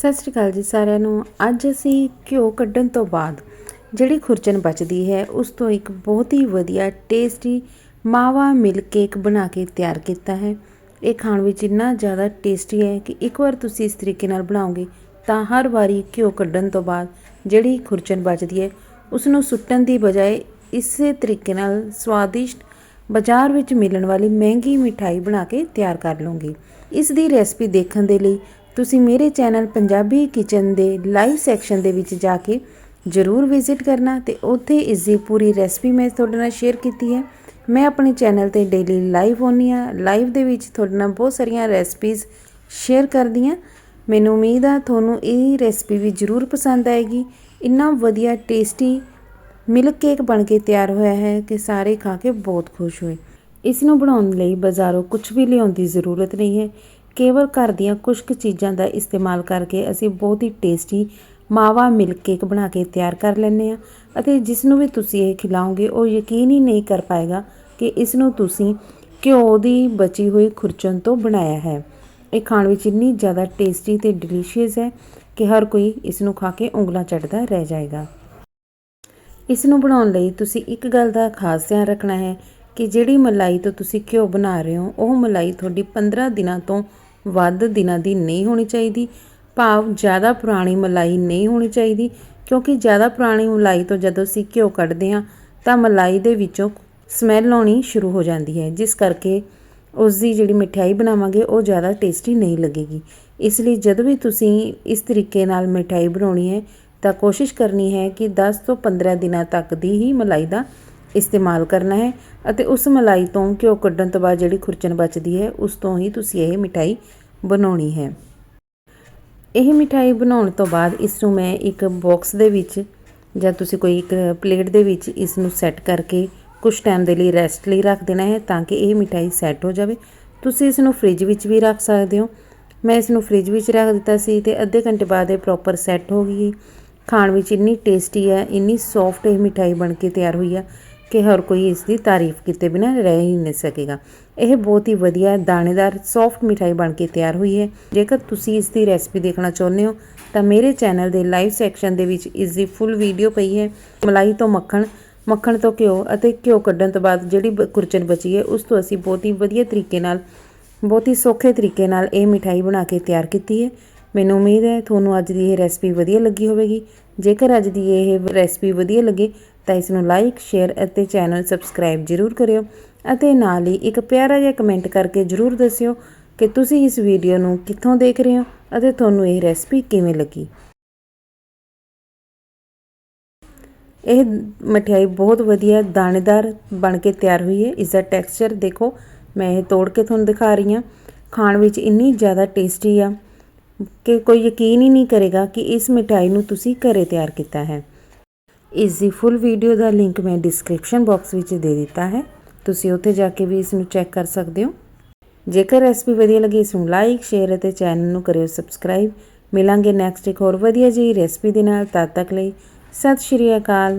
ਸਤਿ ਸ਼੍ਰੀ ਅਕਾਲ ਜੀ ਸਾਰਿਆਂ ਨੂੰ। ਅੱਜ ਅਸੀਂ ਘਿਓ ਕੱਢਣ ਤੋਂ ਬਾਅਦ ਜਿਹੜੀ ਖੁਰਚਣ ਬਚਦੀ ਹੈ, ਉਸ ਤੋਂ ਇੱਕ ਬਹੁਤ ਹੀ ਵਧੀਆ ਟੇਸਟੀ ਮਾਵਾ ਮਿਲਕ ਕੇਕ ਬਣਾ ਕੇ ਤਿਆਰ ਕੀਤਾ ਹੈ। ਇਹ ਖਾਣ ਵਿੱਚ ਇੰਨਾ ਜ਼ਿਆਦਾ ਟੇਸਟੀ ਹੈ ਕਿ ਇੱਕ ਵਾਰ ਤੁਸੀਂ ਇਸ ਤਰੀਕੇ ਨਾਲ ਬਣਾਓਗੇ ਤਾਂ ਹਰ ਵਾਰੀ ਘਿਓ ਕੱਢਣ ਤੋਂ ਬਾਅਦ ਜਿਹੜੀ ਖੁਰਚਣ ਬਚਦੀ ਹੈ ਉਸ ਨੂੰ ਸੁੱਟਣ ਦੀ ਬਜਾਏ ਇਸੇ ਤਰੀਕੇ ਨਾਲ ਸਵਾਦਿਸ਼ਟ ਬਾਜ਼ਾਰ ਵਿੱਚ ਮਿਲਣ ਵਾਲੀ ਮਹਿੰਗੀ ਮਿਠਾਈ ਬਣਾ ਕੇ ਤਿਆਰ ਕਰ ਲਵਾਂਗੀ ਇਸ ਦੀ ਰੈਸਪੀ ਦੇਖਣ ਦੇ ਲਈ ਤੁਸੀਂ ਮੇਰੇ ਚੈਨਲ ਪੰਜਾਬੀ ਕਿਚਨ ਦੇ ਲਾਈਵ ਸੈਕਸ਼ਨ ਦੇ ਵਿੱਚ ਜਾ ਕੇ ਜ਼ਰੂਰ ਵਿਜ਼ਿਟ ਕਰਨਾ ਤੇ ਉੱਥੇ ਇਸ ਦੀ ਪੂਰੀ ਰੈਸਪੀ ਮੈਂ ਤੁਹਾਡੇ ਨਾਲ ਸ਼ੇਅਰ ਕੀਤੀ ਹੈ। ਮੈਂ ਆਪਣੇ ਚੈਨਲ ਤੇ ਡੇਲੀ ਲਾਈਵ ਆਉਂਦੀ ਹਾਂ। ਲਾਈਵ ਦੇ ਵਿੱਚ ਤੁਹਾਡੇ ਨਾਲ ਬਹੁਤ ਸਾਰੀਆਂ ਰੈਸਪੀਜ਼ ਸ਼ੇਅਰ ਕਰਦੀ ਹਾਂ। ਮੈਨੂੰ ਉਮੀਦ ਆ ਤੁਹਾਨੂੰ ਇਹ ਰੈਸਪੀ ਵੀ ਜ਼ਰੂਰ ਪਸੰਦ ਆਏਗੀ। ਇੰਨਾ ਵਧੀਆ ਟੇਸਟੀ ਮਿਲਕ ਕੇਕ ਬਣ ਕੇ ਤਿਆਰ ਹੋਇਆ ਹੈ ਕਿ ਸਾਰੇ ਖਾ ਕੇ ਬਹੁਤ ਖੁਸ਼ ਹੋਏ। ਇਸ ਨੂੰ ਬਣਾਉਣ ਲਈ ਬਾਜ਼ਾਰੋਂ ਕੁਝ ਵੀ ਲਿਆਉਣ ਦੀ ਜ਼ਰੂਰਤ ਨਹੀਂ ਹੈ। ਕੇਵਲ ਘਰ ਦੀਆਂ ਕੁਝ ਕੁ ਚੀਜ਼ਾਂ ਦਾ ਇਸਤੇਮਾਲ ਕਰਕੇ ਅਸੀਂ ਬਹੁਤ ਹੀ ਟੇਸਟੀ ਮਾਵਾ ਮਿਲਕ ਕੇਕ ਬਣਾ ਕੇ ਤਿਆਰ ਕਰ ਲੈਂਦੇ ਹਾਂ ਅਤੇ ਜਿਸ ਨੂੰ ਵੀ ਤੁਸੀਂ ਇਹ ਖਿਲਾਓਗੇ, ਉਹ ਯਕੀਨ ਹੀ ਨਹੀਂ ਕਰ ਪਾਏਗਾ ਕਿ ਇਸ ਨੂੰ ਤੁਸੀਂ ਘਿਓ ਦੀ ਬਚੀ ਹੋਈ ਖੁਰਚਣ ਤੋਂ ਬਣਾਇਆ ਹੈ। ਇਹ ਖਾਣ ਵਿੱਚ ਇੰਨੀ ਜ਼ਿਆਦਾ ਟੇਸਟੀ ਤੇ ਡਿਲੀਸ਼ੀਅਸ ਹੈ ਕਿ ਹਰ ਕੋਈ ਇਸ ਨੂੰ ਖਾ ਕੇ ਉਂਗਲਾਂ ਚੜਦਾ ਰਹਿ ਜਾਏਗਾ। ਇਸ ਨੂੰ ਬਣਾਉਣ ਲਈ ਤੁਸੀਂ ਇੱਕ ਗੱਲ ਦਾ ਖਾਸ ਧਿਆਨ ਰੱਖਣਾ ਹੈ ਕਿ ਜਿਹੜੀ ਮਲਾਈ ਤੋਂ ਤੁਸੀਂ ਘਿਓ ਬਣਾ ਰਹੇ ਹੋ, ਉਹ ਮਲਾਈ ਤੁਹਾਡੀ 15 ਦਿਨਾਂ ਤੋਂ ਵੱਧ ਦਿਨਾਂ ਦੀ ਨਹੀਂ ਹੋਣੀ ਚਾਹੀਦੀ। ਭਾਵ ਜ਼ਿਆਦਾ ਪੁਰਾਣੀ ਮਲਾਈ ਨਹੀਂ ਹੋਣੀ ਚਾਹੀਦੀ, ਕਿਉਂਕਿ ਜ਼ਿਆਦਾ ਪੁਰਾਣੀ ਮਲਾਈ ਤੋਂ ਜਦੋਂ ਅਸੀਂ ਘਿਓ ਕੱਢਦੇ ਹਾਂ, ਤਾਂ ਮਲਾਈ ਦੇ ਵਿੱਚੋਂ ਸਮੈਲ ਆਉਣੀ ਸ਼ੁਰੂ ਹੋ ਜਾਂਦੀ ਹੈ। ਜਿਸ ਕਰਕੇ ਉਸ ਦੀ ਜਿਹੜੀ ਮਠਿਆਈ ਬਣਾਵਾਂਗੇ, ਉਹ ਜ਼ਿਆਦਾ ਟੇਸਟੀ ਨਹੀਂ ਲੱਗੇਗੀ। ਇਸ ਲਈ ਜਦੋਂ ਵੀ ਤੁਸੀਂ ਇਸ ਤਰੀਕੇ ਨਾਲ ਮਠਿਆਈ ਬਣਾਉਣੀ ਹੈ, ਤਾਂ ਕੋਸ਼ਿਸ਼ ਕਰਨੀ ਹੈ ਕਿ 10 ਤੋਂ 15 ਦਿਨਾਂ ਤੱਕ ਦੀ ਹੀ ਮਲਾਈ ਦਾ ਇਸਤੇਮਾਲ ਕਰਨਾ ਹੈ ਅਤੇ ਉਸ ਮਲਾਈ ਤੋਂ ਘਿਓ ਕੱਢਣ ਤੋਂ ਬਾਅਦ ਜਿਹੜੀ ਖੁਰਚਣ ਬਚਦੀ ਹੈ, ਉਸ ਤੋਂ ਹੀ ਤੁਸੀਂ ਇਹ ਮਿਠਾਈ ਬਣਾਉਣੀ ਹੈ। ਇਹ ਮਿਠਾਈ ਬਣਾਉਣ ਤੋਂ ਬਾਅਦ ਇਸ ਨੂੰ ਮੈਂ ਇੱਕ ਬਾਕਸ ਦੇ ਵਿੱਚ ਜਾਂ ਤੁਸੀਂ ਕੋਈ ਇੱਕ ਪਲੇਟ ਦੇ ਵਿੱਚ ਇਸ ਨੂੰ ਸੈੱਟ ਕਰਕੇ ਕੁਝ ਟਾਈਮ ਦੇ ਲਈ ਰੈਸਟ ਲਈ ਰੱਖ ਦੇਣਾ ਹੈ ਤਾਂ ਕਿ ਇਹ ਮਿਠਾਈ ਸੈੱਟ ਹੋ ਜਾਵੇ। ਤੁਸੀਂ ਇਸ ਨੂੰ ਫ੍ਰਿਜ ਵਿੱਚ ਵੀ ਰੱਖ ਸਕਦੇ ਹੋ। ਮੈਂ ਇਸ ਨੂੰ ਫ੍ਰਿਜ ਵਿੱਚ ਰੱਖ ਦਿੱਤਾ ਸੀ ਤੇ ਅੱਧੇ ਘੰਟੇ ਬਾਅਦ ਇਹ ਪ੍ਰੋਪਰ ਸੈੱਟ ਹੋ ਗਈ ਖਾਣ ਵਿੱਚ ਇੰਨੀ ਟੇਸਟੀ ਹੈ, ਇੰਨੀ ਸੌਫਟ ਇਹ ਮਿਠਾਈ ਬਣ ਕੇ ਤਿਆਰ ਹੋਈ ਆ ਕਿ ਹਰ ਕੋਈ ਇਸ ਦੀ ਤਾਰੀਫ ਕੀਤੇ ਬਿਨਾਂ ਰਹਿ ਹੀ ਨਹੀਂ ਸਕੇਗਾ। ਇਹ ਬਹੁਤ ਹੀ ਵਧੀਆ, ਦਾਣੇਦਾਰ ਸੌਫਟ ਮਿਠਾਈ ਬਣ ਕੇ ਤਿਆਰ ਹੋਈ ਹੈ। ਜੇਕਰ ਤੁਸੀਂ ਇਸ ਦੀ ਰੈਸਪੀ ਦੇਖਣਾ ਚਾਹੁੰਦੇ ਹੋ, ਤਾਂ ਮੇਰੇ ਚੈਨਲ ਦੇ ਲਾਈਵ ਸੈਕਸ਼ਨ ਦੇ ਵਿੱਚ ਇਸ ਦੀ ਫੁੱਲ ਵੀਡੀਓ ਪਈ ਹੈ। ਮਲਾਈ ਤੋਂ ਮੱਖਣ ਮੱਖਣ ਤੋਂ ਘਿਓ ਅਤੇ ਘਿਓ ਕੱਢਣ ਤੋਂ ਬਾਅਦ ਜਿਹੜੀ ਕੁਰਚਨ ਬਚੀ ਹੈ, ਉਸ ਤੋਂ ਅਸੀਂ ਬਹੁਤ ਹੀ ਵਧੀਆ ਤਰੀਕੇ ਨਾਲ, ਬਹੁਤ ਹੀ ਸੌਖੇ ਤਰੀਕੇ ਨਾਲ ਇਹ ਮਿਠਾਈ ਬਣਾ ਕੇ ਤਿਆਰ ਕੀਤੀ ਹੈ। ਮੈਨੂੰ ਉਮੀਦ ਹੈ ਤੁਹਾਨੂੰ ਅੱਜ ਦੀ ਇਹ ਰੈਸਪੀ ਵਧੀਆ ਲੱਗੀ ਹੋਵੇਗੀ। ਜੇਕਰ ਅੱਜ ਦੀ ਇਹ ਰੈਸਪੀ ਵਧੀਆ ਲੱਗੇ ਤਾਂ ਇਸ ਨੂੰ ਲਾਈਕ ਸ਼ੇਅਰ ਅਤੇ ਚੈਨਲ ਸਬਸਕ੍ਰਾਈਬ ਜ਼ਰੂਰ ਕਰਿਓ ਅਤੇ ਨਾਲ ਹੀ ਇੱਕ ਪਿਆਰਾ ਜਿਹਾ ਕਮੈਂਟ ਕਰਕੇ ਜ਼ਰੂਰ ਦੱਸਿਓ ਕਿ ਤੁਸੀਂ ਇਸ ਵੀਡੀਓ ਨੂੰ ਕਿੱਥੋਂ ਦੇਖ ਰਹੇ ਹੋ ਅਤੇ ਤੁਹਾਨੂੰ ਇਹ ਰੈਸਪੀ ਕਿਵੇਂ ਲੱਗੀ। ਇਹ ਮਠਿਆਈ ਬਹੁਤ ਵਧੀਆ, ਦਾਣੇਦਾਰ ਬਣ ਕੇ ਤਿਆਰ ਹੋਈ ਹੈ। ਇਸ ਦਾ ਟੈਕਸਚਰ ਦੇਖੋ, ਮੈਂ ਇਹ ਤੋੜ ਕੇ ਤੁਹਾਨੂੰ ਦਿਖਾ ਰਹੀ ਹਾਂ। ਖਾਣ ਵਿੱਚ ਇੰਨੀ ਜ਼ਿਆਦਾ ਟੇਸਟੀ ਆ ਕਿ ਕੋਈ ਯਕੀਨ ਹੀ ਨਹੀਂ ਕਰੇਗਾ ਕਿ ਇਸ ਮਠਿਆਈ ਨੂੰ ਤੁਸੀਂ ਘਰੇ ਤਿਆਰ ਕੀਤਾ ਹੈ। ਇਸ ਦੀ ਫੁੱਲ ਵੀਡੀਓ ਦਾ ਲਿੰਕ ਮੈਂ ਡਿਸਕ੍ਰਿਪਸ਼ਨ ਬਾਕਸ ਵਿੱਚ ਦੇ ਦਿੱਤਾ ਹੈ। ਤੁਸੀਂ ਉੱਥੇ ਜਾ ਕੇ ਵੀ ਇਸ ਨੂੰ ਚੈੱਕ ਕਰ ਸਕਦੇ ਹੋ। ਜੇਕਰ ਰੈਸਪੀ ਵਧੀਆ ਲੱਗੀ ਇਸ ਨੂੰ ਲਾਈਕ ਸ਼ੇਅਰ ਅਤੇ ਚੈਨਲ ਨੂੰ ਕਰਿਓ ਸਬਸਕ੍ਰਾਈਬ ਮਿਲਾਂਗੇ ਨੈਕਸਟ ਇੱਕ ਹੋਰ ਵਧੀਆ ਜਿਹੀ ਰੈਸਪੀ ਦੇ ਨਾਲ। ਤਦ ਤੱਕ ਲਈ ਸਤਿ ਸ਼੍ਰੀ ਅਕਾਲ।